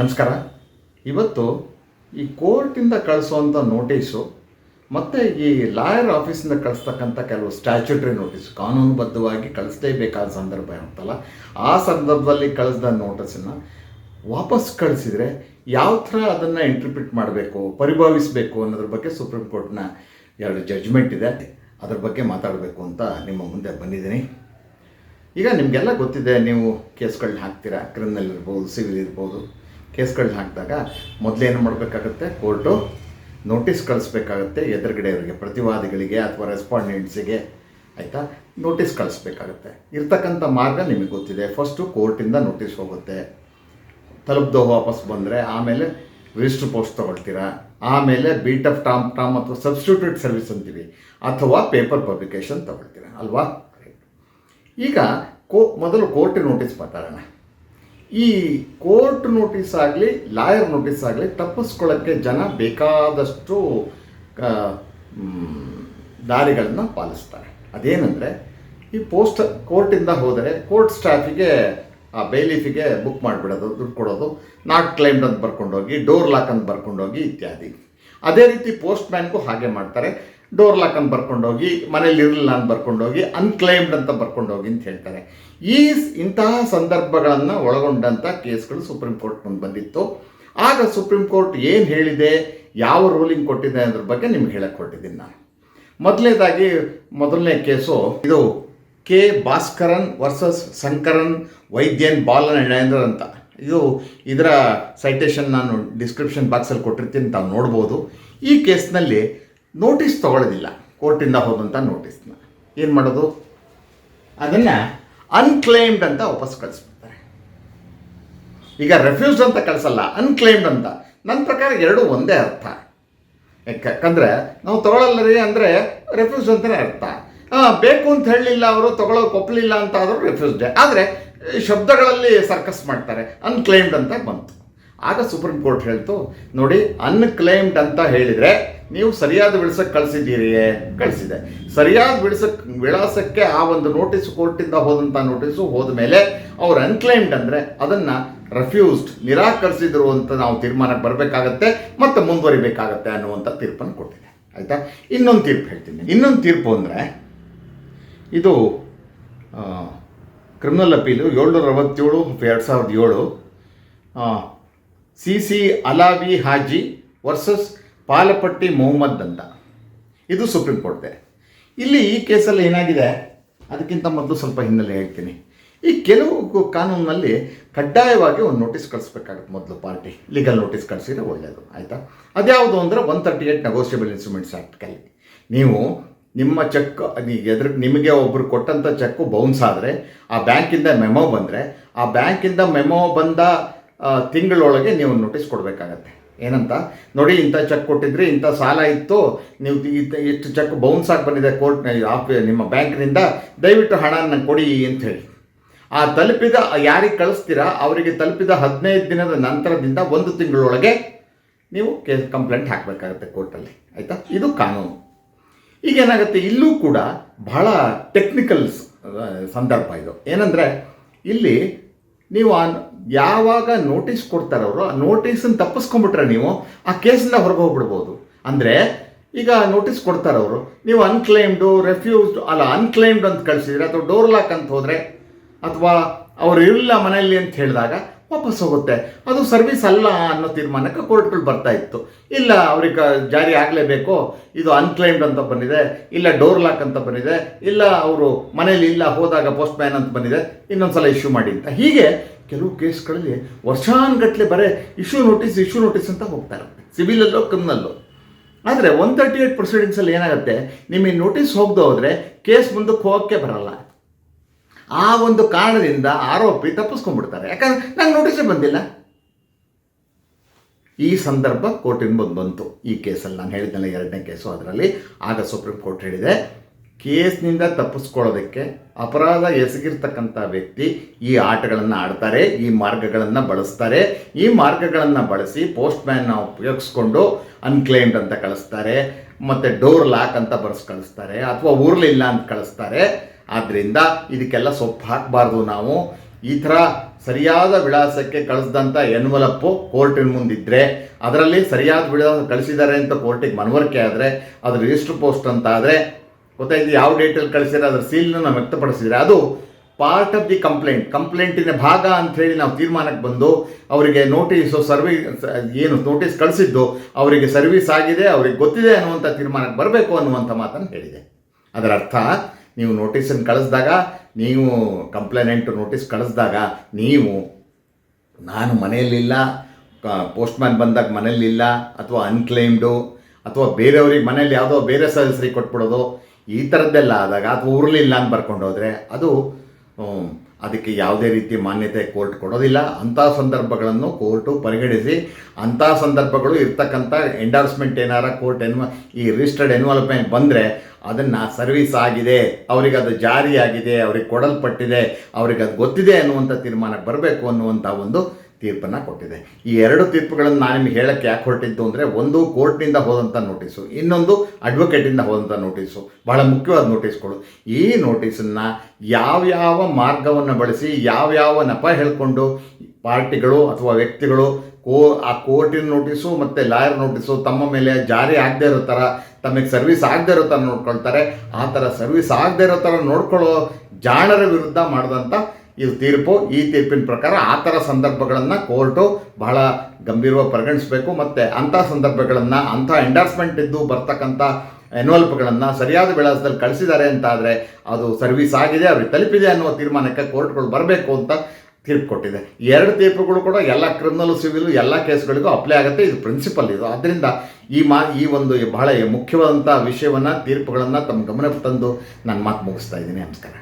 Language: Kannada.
ನಮಸ್ಕಾರ. ಇವತ್ತು ಈ ಕೋರ್ಟಿಂದ ಕಳಿಸುವಂಥ ನೋಟಿಸು, ಮತ್ತು ಈ ಲಾಯರ್ ಆಫೀಸಿಂದ ಕಳಿಸ್ತಕ್ಕಂಥ ಕೆಲವು ಸ್ಟ್ಯಾಚ್ಯುಟರಿ ನೋಟಿಸ್ ಕಾನೂನುಬದ್ಧವಾಗಿ ಕಳಿಸ್ಲೇಬೇಕಾದ ಸಂದರ್ಭ ಇರುತ್ತಲ್ಲ, ಆ ಸಂದರ್ಭದಲ್ಲಿ ಕಳಿಸಿದ ನೋಟಿಸನ್ನು ವಾಪಸ್ ಕಳಿಸಿದರೆ ಯಾವ ಥರ ಅದನ್ನು ಇಂಟರ್ಪ್ರಿಟ್ ಮಾಡಬೇಕು, ಪರಿಭಾವಿಸಬೇಕು ಅನ್ನೋದ್ರ ಬಗ್ಗೆ ಸುಪ್ರೀಂ ಕೋರ್ಟ್ನ ಎರಡು ಜಡ್ಜ್ಮೆಂಟ್ ಇದೆ. ಅದ್ರ ಬಗ್ಗೆ ಮಾತಾಡಬೇಕು ಅಂತ ನಿಮ್ಮ ಮುಂದೆ ಬಂದಿದ್ದೀನಿ. ಈಗ ನಿಮಗೆಲ್ಲ ಗೊತ್ತಿದೆ, ನೀವು ಕೇಸ್ಗಳನ್ನ ಹಾಕ್ತೀರಾ ಕ್ರಿಮಿನಲ್ ಇರ್ಬೋದು ಸಿವಿಲ್ ಇರ್ಬೋದು. ಕೇಸ್ಗಳನ್ನ ಹಾಕಿದಾಗ ಮೊದಲೇನು ಮಾಡಬೇಕಾಗುತ್ತೆ? ಕೋರ್ಟು ನೋಟಿಸ್ ಕಳಿಸ್ಬೇಕಾಗತ್ತೆ ಎದುರುಗಡೆಯವರಿಗೆ ಪ್ರತಿವಾದಿಗಳಿಗೆ ಅಥವಾ ರೆಸ್ಪಾಂಡೆಂಟ್ಸಿಗೆ ಆಯಿತಾ? ನೋಟಿಸ್ ಕಳಿಸ್ಬೇಕಾಗತ್ತೆ. ಇರ್ತಕ್ಕಂಥ ಮಾರ್ಗ ನಿಮಗೆ ಗೊತ್ತಿದೆ. ಫಸ್ಟು ಕೋರ್ಟಿಂದ ನೋಟಿಸ್ ಹೋಗುತ್ತೆ. ತಲುಪ್ದು ವಾಪಸ್ ಬಂದರೆ ಆಮೇಲೆ ರಿಜಿಸ್ಟರ್ ಪೋಸ್ಟ್ ತೊಗೊಳ್ತೀರಾ? ಆಮೇಲೆ ಬೀಟ್ ಆಫ್ ಟಾಮ್ ಟಾಮ್ ಅಥವಾ ಸಬ್ಸ್ಟಿಟ್ಯೂಟ್ ಸರ್ವಿಸ್ ಅಂತೀವಿ. ಅಥವಾ ಪೇಪರ್ ಪಬ್ಲಿಕೇಶನ್ ತೊಗೊಳ್ತೀರಾ? ಅಲ್ವಾ? ಈಗ ಕೋ, ಮೊದಲು ಕೋರ್ಟಿಗೆ ನೋಟಿಸ್ ಮಾತಾಡೋಣ ಈ ಕೋರ್ಟ್ ನೋಟಿಸ್ ಆಗಲಿ, ಲಾಯರ್ ನೋಟಿಸ್ ಆಗಲಿ ತಪ್ಪಿಸ್ಕೊಳ್ಳೋಕ್ಕೆ ಜನ ಬೇಕಾದಷ್ಟು ದಾರಿಗಳನ್ನ ಪಾಲಿಸ್ತಾರೆ. ಅದೇನೆಂದರೆ, ಈ ಪೋಸ್ಟ್ ಕೋರ್ಟಿಂದ ಹೋದರೆ ಕೋರ್ಟ್ ಸ್ಟಾಫಿಗೆ, ಆ ಬೇಲೀಫಿಗೆ ಬುಕ್ ಮಾಡಿಬಿಡೋದು, ದುಡ್ಡು ಕೊಡೋದು ನಾಟ್ ಕ್ಲೈಮ್ಡ್ ಅಂತ ಬರ್ಕೊಂಡೋಗಿ ಡೋರ್ ಲಾಕ್ ಅಂತ ಬರ್ಕೊಂಡೋಗಿ ಇತ್ಯಾದಿ. ಅದೇ ರೀತಿ ಪೋಸ್ಟ್ ಮ್ಯಾನ್ಗೂ ಹಾಗೆ ಮಾಡ್ತಾರೆ. ಡೋರ್ ಲಾಕ್ ಅಂತ ಬರ್ಕೊಂಡೋಗಿ ಮನೇಲಿ ಇರಲಿಲ್ಲ ಅಂತ ಬರ್ಕೊಂಡೋಗಿ ಅನ್ಕ್ಲೈಮ್ಡ್ ಅಂತ ಬರ್ಕೊಂಡೋಗಿ ಅಂತ ಹೇಳ್ತಾರೆ. ಈ ಇಂತಹ ಸಂದರ್ಭಗಳನ್ನು ಒಳಗೊಂಡಂಥ ಕೇಸ್ಗಳು ಸುಪ್ರೀಂ ಕೋರ್ಟ್ ಮುಂದೆ ಬಂದಿತ್ತು. ಆಗ ಸುಪ್ರೀಂ ಕೋರ್ಟ್ ಏನು ಹೇಳಿದೆ, ಯಾವ ರೂಲಿಂಗ್ ಕೊಟ್ಟಿದೆ ಅದ್ರ ಬಗ್ಗೆ ನಿಮ್ಗೆ ಹೇಳಕ್ಕೆ ಕೊಟ್ಟಿದ್ದೀನಿ ನಾನು. ಮೊದಲನೇದಾಗಿ ಮೊದಲನೇ ಕೇಸು, ಇದು ಕೆ ಭಾಸ್ಕರನ್ ವರ್ಸಸ್ ಶಂಕರನ್, ವೈದ್ಯನ್ ಬಾಲನ್ ಅಂತ. ಇದು ಇದರ ಸೈಟೇಷನ್ ನಾನು ಡಿಸ್ಕ್ರಿಪ್ಷನ್ ಬಾಕ್ಸಲ್ಲಿ ಕೊಟ್ಟಿರ್ತೀನಿ, ತಾವು ನೋಡ್ಬೋದು. ಈ ಕೇಸ್ನಲ್ಲಿ ನೋಟಿಸ್ ತಗೊಳ್ಳೋದಿಲ್ಲ. ಕೋರ್ಟಿಂದ ಹೋದಂಥ ನೋಟಿಸ್ನ. ಏನು ಮಾಡೋದು? ಅದನ್ನು ಅನ್ಕ್ಲೇಮ್ಡ್ ಅಂತ ವಾಪಸ್ ಕಳಿಸ್ಬಿಡ್ತಾರೆ. ಈಗ ರೆಫ್ಯೂಸ್ಡ್ ಅಂತ ಕಳಿಸಲ್ಲ ಅನ್ಕ್ಲೇಮ್ಡ್ ಅಂತ. ನನ್ನ ಪ್ರಕಾರ ಎರಡೂ ಒಂದೇ ಅರ್ಥ. ಯಾಕಂದರೆ ನಾವು ತಗೊಳ್ಳಲ್ಲ ರೀ ಅಂದರೆ ರೆಫ್ಯೂಸ್ ಅಂತಲೇ ಅರ್ಥ. ಬೇಕು ಅಂತ ಹೇಳಲಿಲ್ಲ ಅವರು, ತಗೊಳ್ಳೋಕೆ ಒಪ್ಪಲಿಲ್ಲ ಅಂತ ಆದರೂ ರೆಫ್ಯೂಸ್ಡೆ ಆದರೆ ಶಬ್ದಗಳಲ್ಲಿ ಸರ್ಕಸ್ ಮಾಡ್ತಾರೆ ಅನ್ಕ್ಲೇಮ್ಡ್ ಅಂತ ಬಂತು. ಆಗ ಸುಪ್ರೀಂ ಕೋರ್ಟ್ ಹೇಳ್ತು, ನೋಡಿ ಅನ್ಕ್ಲೇಮ್ಡ್ ಅಂತ ಹೇಳಿದರೆ ನೀವು ಸರಿಯಾದ ವಿಳಸಕ್ಕೆ ಕಳಿಸಿದ್ದೀರಿಯೇ ಕಳಿಸಿದೆ. ಸರಿಯಾದ ವಿಳಸಕ್ಕೆ ವಿಳಾಸಕ್ಕೆ ಆ ಒಂದು ನೋಟಿಸ್ ಕೋರ್ಟಿಂದ ಹೋದಂಥ ನೋಟಿಸು ಹೋದ ಮೇಲೆ ಅವ್ರು ಅನ್ಕ್ಲೈಮ್ಡ್ ಅಂದರೆ ಅದನ್ನು ರೆಫ್ಯೂಸ್ಡ್ ನಿರಾಕರಿಸಿದ್ರು ಅಂತ ನಾವು ತೀರ್ಮಾನಕ್ಕೆ ಬರಬೇಕಾಗತ್ತೆ ಮತ್ತು ಮುಂದುವರಿಬೇಕಾಗತ್ತೆ ಅನ್ನುವಂಥ ತೀರ್ಪನ್ನು ಕೊಟ್ಟಿದೆ. ಆಯಿತಾ? ಇನ್ನೊಂದು ತೀರ್ಪು ಹೇಳ್ತೀನಿ. ಇನ್ನೊಂದು ತೀರ್ಪು ಅಂದರೆ ಇದು ಕ್ರಿಮಿನಲ್ ಅಪೀಲು ಏಳ್ನೂರ ಅರವತ್ತೇಳು, ಎರಡು ಸಾವಿರದ ಏಳು C C Alavi Haji versus Palapatti Mohammed ಅಂತ ಇದು ಸುಪ್ರೀಂ ಕೋರ್ಟ್ದೆ ಇಲ್ಲಿ ಈ ಕೇಸಲ್ಲಿ ಏನಾಗಿದೆ? ಅದಕ್ಕಿಂತ ಮೊದಲು ಸ್ವಲ್ಪ ಹಿನ್ನೆಲೆ ಹೇಳ್ತೀನಿ. ಈ ಕೆಲವು ಕಾನೂನಿನಲ್ಲಿ ಕಡ್ಡಾಯವಾಗಿ ಒಂದು ನೋಟಿಸ್ ಕಳಿಸ್ಬೇಕಾಗುತ್ತೆ ಮೊದಲು ಪಾರ್ಟಿ. ಲೀಗಲ್ ನೋಟಿಸ್ ಕಳಿಸಿದ್ರೆ ಒಳ್ಳೆಯದು ಆಯಿತಾ? ಅದ್ಯಾವುದು ಅಂದರೆ one thirty eight negotiable instruments ಆ್ಯಕ್ಟ್ನಲ್ಲಿ ನೀವು ನಿಮ್ಮ ಚೆಕ್ ಎದುರು, ನಿಮಗೆ ಒಬ್ಬರು ಕೊಟ್ಟಂಥ ಚೆಕ್ಕು ಬೌನ್ಸ್ ಆದರೆ, ಆ ಬ್ಯಾಂಕಿಂದ ಮೆಮೊ ಬಂದರೆ, ಆ ಬ್ಯಾಂಕಿಂದ ಮೆಮೊ ಬಂದ ತಿಂಗಳೊಳಗೆ ನೀವು ನೋಟಿಸ್ ಕೊಡಬೇಕಾಗತ್ತೆ. ಏನಂತ? ನೋಡಿ, ಇಂಥ ಚೆಕ್ ಕೊಟ್ಟಿದ್ರಿ, ಇಂಥ ಸಾಲ ಇತ್ತು. ನೀವು ಇಷ್ಟು ಚೆಕ್ ಬೌನ್ಸ್ ಆಗಿ ಬಂದಿದೆ ಕೋರ್ಟ್ ಆಫ್ ನಿಮ್ಮ ಬ್ಯಾಂಕ್ನಿಂದ. ದಯವಿಟ್ಟು ಹಣನ ಕೊಡಿ ಅಂತ ಹೇಳಿ ಆ ತಲುಪಿದ, ಯಾರಿಗೆ ಕಳಿಸ್ತೀರಾ? ಅವರಿಗೆ ತಲುಪಿದ ಹದಿನೈದು ದಿನದ ನಂತರದಿಂದ ಒಂದು ತಿಂಗಳೊಳಗೆ ನೀವು ಕೇಸ್ ಕಂಪ್ಲೇಂಟ್ ಹಾಕಬೇಕಾಗತ್ತೆ ಕೋರ್ಟಲ್ಲಿ ಆಯಿತಾ? ಇದು ಕಾನೂನು. ಈಗ ಏನಾಗುತ್ತೆ? ಇಲ್ಲೂ ಕೂಡ ಬಹಳ ಟೆಕ್ನಿಕಲ್ಸ್ ಸಂದರ್ಭ ಇದು. ಏನಂದರೆ, ಇಲ್ಲಿ ನೀವು ಆ ಯಾವಾಗ ನೋಟಿಸ್ ಕೊಡ್ತಾರವರು ಆ ನೋಟಿಸನ್ನು ತಪ್ಪಿಸ್ಕೊಂಡ್ಬಿಟ್ರೆ ನೀವು ಆ ಕೇಸಿಂದ ಹೊರಗೆ ಹೋಗ್ಬಿಡ್ಬೋದು. ಅಂದರೆ ಈಗ ನೋಟಿಸ್ ಕೊಡ್ತಾರೆ ಅವರು, ನೀವು ಅನ್ಕ್ಲೈಮ್ಡು ರೆಫ್ಯೂಸ್ಡ್ ಅಲ್ಲ ಅನ್ಕ್ಲೈಮ್ಡ್ ಅಂತ ಕಳಿಸಿದ್ರೆ, ಅಥವಾ ಡೋರ್ ಲಾಕ್ ಅಂತ ಹೋದರೆ, ಅಥವಾ ಅವರು ಇರಲಿಲ್ಲ ಮನೆಯಲ್ಲಿ ಅಂತ ಹೇಳಿದಾಗ ವಾಪಸ್ ಹೋಗುತ್ತೆ. ಅದು ಸರ್ವಿಸ್ ಅಲ್ಲ ಅನ್ನೋ ತೀರ್ಮಾನಕ್ಕೆ ಕೋರ್ಟ್ಗಳು ಬರ್ತಾ ಇತ್ತು. ಇಲ್ಲ, ಅವ್ರಿಗೆ ಜಾರಿ ಆಗಲೇಬೇಕು, ಇದು ಅನ್ಕ್ಲೈಮ್ಡ್ ಅಂತ ಬಂದಿದೆ, ಇಲ್ಲ ಡೋರ್ ಲಾಕ್ ಅಂತ ಬಂದಿದೆ, ಇಲ್ಲ ಅವರು ಮನೇಲಿ ಇಲ್ಲ, ಹೋದಾಗ ಪೋಸ್ಟ್ ಮ್ಯಾನ್ ಅಂತ ಬಂದಿದೆ, ಇನ್ನೊಂದ್ಸಲ ಇಶ್ಯೂ ಮಾಡಿ ಅಂತ. ಹೀಗೆ ಕೆಲವು ಕೇಸ್ಗಳಲ್ಲಿ ವರ್ಷಾನುಗಟ್ಟಲೆ ಬರೀ ಇಶ್ಯೂ ನೋಟಿಸ್ ಇಶ್ಯೂ ನೋಟಿಸ್ ಅಂತ ಹೋಗ್ತಾ ಇರುತ್ತೆ. ಸಿವಿಲಲ್ಲೋ ಕ್ರಿಮಿನಲ್ಲೋ ಆದರೆ ಒನ್ ತರ್ಟಿ ಏಟ್ ಪ್ರೊಸೀಡಿಂಗ್ಸಲ್ಲಿ ಏನಾಗುತ್ತೆ, ನಿಮಗೆ ನೋಟಿಸ್ ಹೋಗದೆ ಹೋದರೆ, ಕೇಸ್ ಮುಂದಕ್ಕೆ ಹೋಗೋಕ್ಕೆ ಬರಲ್ಲ. ಆ ಒಂದು ಕಾರಣದಿಂದ ಆರೋಪಿ ತಪ್ಪಿಸ್ಕೊಂಡ್ಬಿಡ್ತಾರೆ. ಯಾಕಂದ್ರೆ ನಂಗೆ ನೋಟಿಸೇ ಬಂದಿಲ್ಲ. ಈ ಸಂದರ್ಭ ಕೋರ್ಟಿನ ಬಂದು ಬಂತು. ಈ ಕೇಸಲ್ಲಿ ನಾನು ಹೇಳಿದ್ನಲ್ಲ ಎರಡನೇ ಕೇಸು ಅದರಲ್ಲಿ. ಆಗ ಸುಪ್ರೀಂ ಕೋರ್ಟ್ ಹೇಳಿದೆ, ಕೇಸ್ನಿಂದ ತಪ್ಪಿಸ್ಕೊಳ್ಳೋದಕ್ಕೆ ಅಪರಾಧ ಎಸಗಿರ್ತಕ್ಕಂಥ ವ್ಯಕ್ತಿ ಈ ಆಟಗಳನ್ನು ಆಡ್ತಾರೆ, ಈ ಮಾರ್ಗಗಳನ್ನು ಬಳಸ್ತಾರೆ. ಈ ಮಾರ್ಗಗಳನ್ನು ಬಳಸಿ ಪೋಸ್ಟ್ ಮ್ಯಾನ್ನ ಉಪಯೋಗಿಸ್ಕೊಂಡು ಅನ್ಕ್ಲೈಮ್ಡ್ ಅಂತ ಕಳಿಸ್ತಾರೆ, ಮತ್ತು ಡೋರ್ ಲಾಕ್ ಅಂತ ಬರ್ಸ್ ಕಳಿಸ್ತಾರೆ, ಅಥವಾ ಊರ್ಲಿಲ್ಲ ಅಂತ ಕಳಿಸ್ತಾರೆ. ಆದ್ದರಿಂದ ಇದಕ್ಕೆಲ್ಲ ಸೊಪ್ಪು ಹಾಕಬಾರ್ದು ನಾವು. ಈ ಥರ ಸರಿಯಾದ ವಿಳಾಸಕ್ಕೆ ಕಳಿಸಿದಂಥ ಎನ್ವಲಪ್ಪು ಕೋರ್ಟಿನ ಮುಂದಿದ್ದರೆ ಅದರಲ್ಲಿ ಸರಿಯಾದ ವಿಳಾಸ ಕಳಿಸಿದ್ದಾರೆ ಅಂತ ಕೋರ್ಟಿಗೆ ಮನವರಿಕೆ ಆದರೆ, ಅದು ರಿಜಿಸ್ಟರ್ ಪೋಸ್ಟ್ ಅಂತ ಆದರೆ ಗೊತ್ತಾಯ್ತು ಯಾವ ಡೇಟಲ್ಲಿ ಕಳಿಸಿದ್ರೆ ಅದರ ಸೀಲ್ನ ನಾವು ವ್ಯಕ್ತಪಡಿಸಿದರೆ, ಅದು ಪಾರ್ಟ್ ಆಫ್ ದಿ ಕಂಪ್ಲೇಂಟ್ ಕಂಪ್ಲೇಂಟಿನ ಭಾಗ ಅಂಥೇಳಿ ನಾವು ತೀರ್ಮಾನಕ್ಕೆ ಬಂದು, ಅವರಿಗೆ ನೋಟಿಸು ಸರ್ವಿ, ಏನು ನೋಟಿಸ್ ಕಳಿಸಿದ್ದು, ಅವರಿಗೆ ಸರ್ವಿಸ್ ಆಗಿದೆ, ಅವರಿಗೆ ಗೊತ್ತಿದೆ ಅನ್ನುವಂಥ ತೀರ್ಮಾನಕ್ಕೆ ಬರಬೇಕು ಅನ್ನುವಂಥ ಮಾತನ್ನು ಹೇಳಿದೆ. ಅದರ ಅರ್ಥ ನೀವು ನೋಟಿಸನ್ನು ಕಳಿಸಿದಾಗ, ನೀವು ಕಂಪ್ಲೇನೆಂಟ್ ನೋಟಿಸ್ ಕಳಿಸಿದಾಗ, ನೀವು, ನಾನು ಮನೆಯಲ್ಲಿಲ್ಲ ಪೋಸ್ಟ್ಮ್ಯಾನ್ ಬಂದಾಗ ಮನೆಯಲ್ಲಿಲ್ಲ, ಅಥವಾ ಅನ್ಕ್ಲೈಮ್ಡು ಅಥವಾ ಬೇರೆಯವ್ರಿಗೆ ಮನೇಲಿ ಯಾವುದೋ ಬೇರೆ ಸದಸ್ಯರಿಗೆ ಕೊಟ್ಬಿಡೋದು, ಈ ಥರದ್ದೆಲ್ಲ ಆದಾಗ ಅಥವಾ ಉರ್ಲಿಲ್ಲ ಅಂತ ಬರ್ಕೊಂಡು ಹೋದರೆ ಅದು ಅದಕ್ಕೆ ಯಾವುದೇ ರೀತಿ ಮಾನ್ಯತೆ ಕೋರ್ಟ್ ಕೊಡೋದಿಲ್ಲ. ಅಂಥ ಸಂದರ್ಭಗಳನ್ನು ಕೋರ್ಟು ಪರಿಗಣಿಸಿ, ಅಂಥ ಸಂದರ್ಭಗಳು ಇರ್ತಕ್ಕಂಥ ಎಂಡಾರ್ಸ್ಮೆಂಟ್ ಏನಾರ ಕೋರ್ಟ್ ಎನ್ವ, ಈ ರಿಜಿಸ್ಟರ್ಡ್ ಎನ್ವಲಪ್ಮೆಂಟ್ ಬಂದರೆ ಅದನ್ನು ಸರ್ವಿಸ್ ಆಗಿದೆ, ಅವರಿಗೆ ಅದು ಜಾರಿಯಾಗಿದೆ, ಅವ್ರಿಗೆ ಕೊಡಲ್ಪಟ್ಟಿದೆ, ಅವ್ರಿಗೆ ಅದು ಗೊತ್ತಿದೆ ಅನ್ನುವಂಥ ತೀರ್ಮಾನಕ್ಕೆ ಬರಬೇಕು ಅನ್ನುವಂಥ ಒಂದು ತೀರ್ಪನ್ನು ಕೊಟ್ಟಿದೆ. ಈ ಎರಡು ತೀರ್ಪುಗಳನ್ನು ನಾನು ನಿಮಗೆ ಹೇಳಕ್ಕೆ ಯಾಕೆ ಹೊರಟಿದ್ದು ಅಂದರೆ ಒಂದು ಕೋರ್ಟ್ನಿಂದ ಹೋದಂಥ ನೋಟಿಸು, ಇನ್ನೊಂದು ಅಡ್ವೊಕೇಟಿಂದ ಹೋದಂಥ ನೋಟಿಸು. ಬಹಳ ಮುಖ್ಯವಾದ ನೋಟಿಸ್ಗಳು. ಈ ನೋಟಿಸನ್ನು ಯಾವ್ಯಾವ ಮಾರ್ಗವನ್ನು ಬಳಸಿ, ಯಾವ್ಯಾವ ನೆಪ ಹೇಳಿಕೊಂಡು ಪಾರ್ಟಿಗಳು ಅಥವಾ ವ್ಯಕ್ತಿಗಳು ಕೋ, ಆ ಕೋರ್ಟಿನ ನೋಟಿಸು ಮತ್ತು ಲಾಯರ್ ನೋಟಿಸು ತಮ್ಮ ಮೇಲೆ ಜಾರಿ ಆಗದೆ ಇರೋ ಥರ ತಮಗೆ ಸರ್ವಿಸ್ ಆಗದೆ ಇರೋ ಥರ ನೋಡ್ಕೊಳ್ತಾರೆ. ಆ ಥರ ಸರ್ವಿಸ್ ಆಗದೆ ಇರೋ ಥರ ನೋಡ್ಕೊಳ್ಳೋ ಜಾಣರ ವಿರುದ್ಧ ಮಾಡಿದಂಥ ಇದು ತೀರ್ಪು, ಈ ತೀರ್ಪಿನ ಪ್ರಕಾರ ಆ ಥರ ಸಂದರ್ಭಗಳನ್ನು ಕೋರ್ಟು ಬಹಳ ಗಂಭೀರವಾಗಿ ಪರಿಗಣಿಸಬೇಕು. ಮತ್ತು ಅಂಥ ಸಂದರ್ಭಗಳನ್ನು, ಅಂಥ ಎಂಡಾರ್ಸ್ಮೆಂಟ್ ಇದ್ದು ಬರ್ತಕ್ಕಂಥ ಎನ್ವಲ್ಪ್ಗಳನ್ನು ಸರಿಯಾದ ವಿಳಾಸದಲ್ಲಿ ಕಳಿಸಿದ್ದಾರೆ ಅಂತ ಆದರೆ ಅದು ಸರ್ವಿಸ್ ಆಗಿದೆ, ಅವ್ರಿಗೆ ತಲುಪಿದೆ ಅನ್ನುವ ತೀರ್ಮಾನಕ್ಕೆ ಕೋರ್ಟ್ಗಳು ಬರಬೇಕು ಅಂತ ತೀರ್ಪು ಕೊಟ್ಟಿದೆ. ಎರಡು ತೀರ್ಪುಗಳು ಕೂಡ ಎಲ್ಲ ಕ್ರಿಮಿನಲ್ ಸಿವಿಲ್ ಎಲ್ಲ ಕೇಸ್ಗಳಿಗೂ ಅಪ್ಲೈ ಆಗುತ್ತೆ. ಇದು ಪ್ರಿನ್ಸಿಪಲ್ ಇದು. ಆದ್ದರಿಂದ ಈ ಮಾ, ಈ ಒಂದು ಬಹಳ ಮುಖ್ಯವಾದಂಥ ವಿಷಯವನ್ನು, ತೀರ್ಪುಗಳನ್ನು ತಮ್ಮ ಗಮನಕ್ಕೆ ತಂದು ನಾನು ಮಾತು ಮುಗಿಸ್ತಾ ಇದ್ದೀನಿ. ನಮಸ್ಕಾರ.